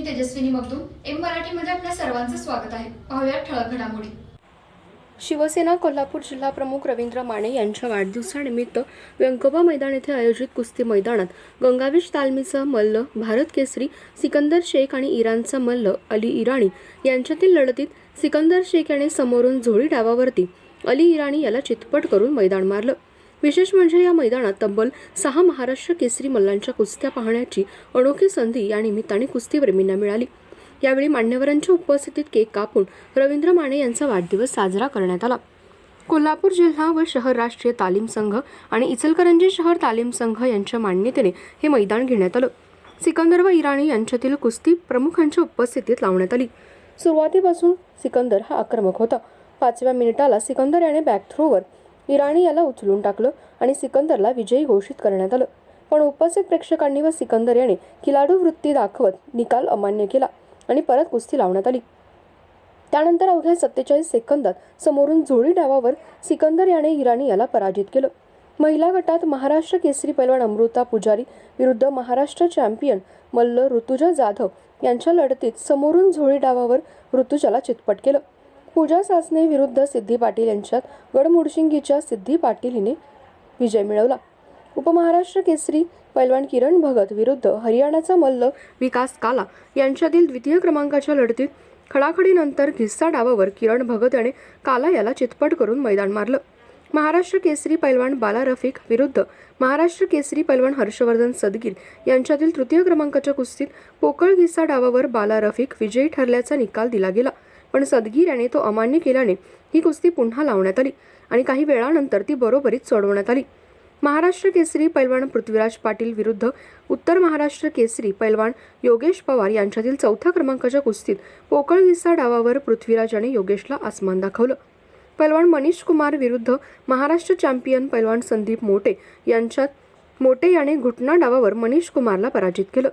मी Tejaswini Magdum M मराठीमध्ये आपल्या सर्वांचं स्वागत आहे. पाहूया ठळक घडामोडी. शिवसेना कोल्हापूर जिल्हा प्रमुख रवींद्र माने यांच्या वाढदिवसानिमित्त व्यंकोबा मैदान येथे आयोजित कुस्ती मैदानात गंगावेश तालमीचा मल्ल भारत केसरी सिकंदर शेख आणि इराणचा मल्ल अली इराणी यांच्यातील लढतीत सिकंदर शेख याने समोरून झोळी डावावरती अली इराणी याला चितपट करून मैदान मारलं. विशेष म्हणजे या मैदानात तब्बल सहा महाराष्ट्र केसरी मल्लांच्या कुस्त्या पाहण्याची अनोखी संधी या निमित्ताने कुस्तीप्रेमींना मिळाली. यावेळी मान्यवरांच्या उपस्थितीत केक कापून रवींद्र माने यांचा वाढदिवस साजरा करण्यात आला. कोल्हापूर जिल्हा व शहर राष्ट्रीय तालीम संघ आणि इचलकरंजी शहर तालीम संघ यांच्या मान्यतेने हे मैदान घेण्यात आलं. सिकंदर व इराणी यांच्यातील कुस्ती प्रमुखांच्या उपस्थितीत लावण्यात आली. सुरुवातीपासून सिकंदर हा आक्रमक होता. पाचव्या मिनिटाला सिकंदर याने बॅक थ्रोवर इराणी याला उचलून टाकलं आणि सिकंदरला विजयी घोषित करण्यात आलं. पण उपस्थित प्रेक्षकांनी व सिकंदर याने खिलाडू वृत्ती दाखवत निकाल अमान्य केला आणि परत कुस्ती लावण्यात आली. त्यानंतर अवघ्या सत्तेचाळीस सेकंदात समोरून झोळी डावावर सिकंदर याने इराणी याला पराजित केलं. महिला गटात महाराष्ट्र केसरी पैलवान अमृता पुजारी विरुद्ध महाराष्ट्र चॅम्पियन मल्ल ऋतुजा जाधव यांच्या लढतीत समोरून झोळी डावावर ऋतुजाला चितपट केलं. पूजा सासने विरुद्ध सिद्धी पाटील यांच्यात गडमुडशिंगीच्या सिद्धी पाटील हिने विजय मिळवला. उपमहाराष्ट्र केसरी पैलवान किरण भगत विरुद्ध हरियाणाचा मल्ल विकास काला यांच्यातील द्वितीय क्रमांकाच्या लढतीत खडाखडीनंतर घिस्सा डावावर किरण भगत याने काला याला चितपट करून मैदान मारलं. महाराष्ट्र केसरी पैलवान बाला रफिक विरुद्ध महाराष्ट्र केसरी पैलवान हर्षवर्धन सदगीर यांच्यातील तृतीय क्रमांकाच्या कुस्तीत पोकळ घिस्सा डावावर बाला रफिक विजयी ठरल्याचा निकाल दिला गेला. पण सदगीर याने तो अमान्य केल्याने ही कुस्ती पुन्हा लावण्यात आली आणि काही वेळानंतर ती बरोबरीत सोडवण्यात आली. महाराष्ट्र केसरी पैलवान पृथ्वीराज पाटील विरुद्ध उत्तर महाराष्ट्र केसरी पैलवान योगेश पवार यांच्यातील चौथ्या क्रमांकाच्या कुस्तीत पोकळ दिसा डावावर पृथ्वीराज याने योगेशला आसमान दाखवलं. पैलवान मनीष कुमार विरुद्ध महाराष्ट्र चॅम्पियन पैलवान संदीप मोटे यांच्यात मोटे याने घुटना डावावर मनीष कुमारला पराजित केलं.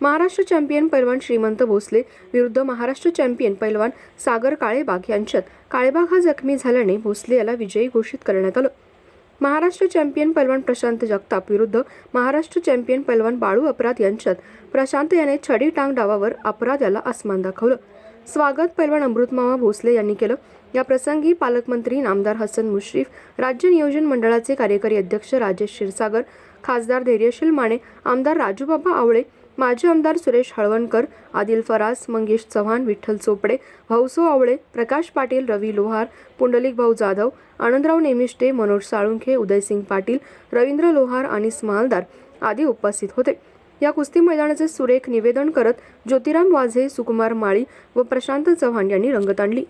महाराष्ट्र चॅम्पियन पैलवान श्रीमंत भोसले विरुद्ध महाराष्ट्र चॅम्पियन पैलवान सागर काळेबाग यांच्यात काळेबाग हा जखमी झाल्याने भोसले याला विजयी घोषित करण्यात आलं. महाराष्ट्र चॅम्पियन पैलवान प्रशांत जगताप विरुद्ध महाराष्ट्र चॅम्पियन पैलवान बाळू अपराध यांच्यात प्रशांत याने छडी टांग डावावर अपराध याला आसमान दाखवलं. स्वागत पैलवान अमृतमामा भोसले यांनी केलं. या प्रसंगी पालकमंत्री नामदार हसन मुश्रीफ राज्य नियोजन मंडळाचे कार्यकारी अध्यक्ष राजेश क्षीरसागर खासदार धैर्यशील माने आमदार राजूबाबा आवळे माजी आमदार सुरेश हळवणकर आदिल फरास मंगेश चव्हाण विठ्ठल चोपडे भाऊसो आवळे प्रकाश पाटील रवी लोहार पुंडलिक भाऊ जाधव आनंदराव नेमिष्टे मनोज साळुंखे उदयसिंग पाटील रवींद्र लोहार आणि स्मालदार आदी उपस्थित होते. या कुस्ती मैदानाचे सुरेख निवेदन करत ज्योतिराम वाझे सुकुमार माळी व प्रशांत चव्हाण यांनी रंगत आणली.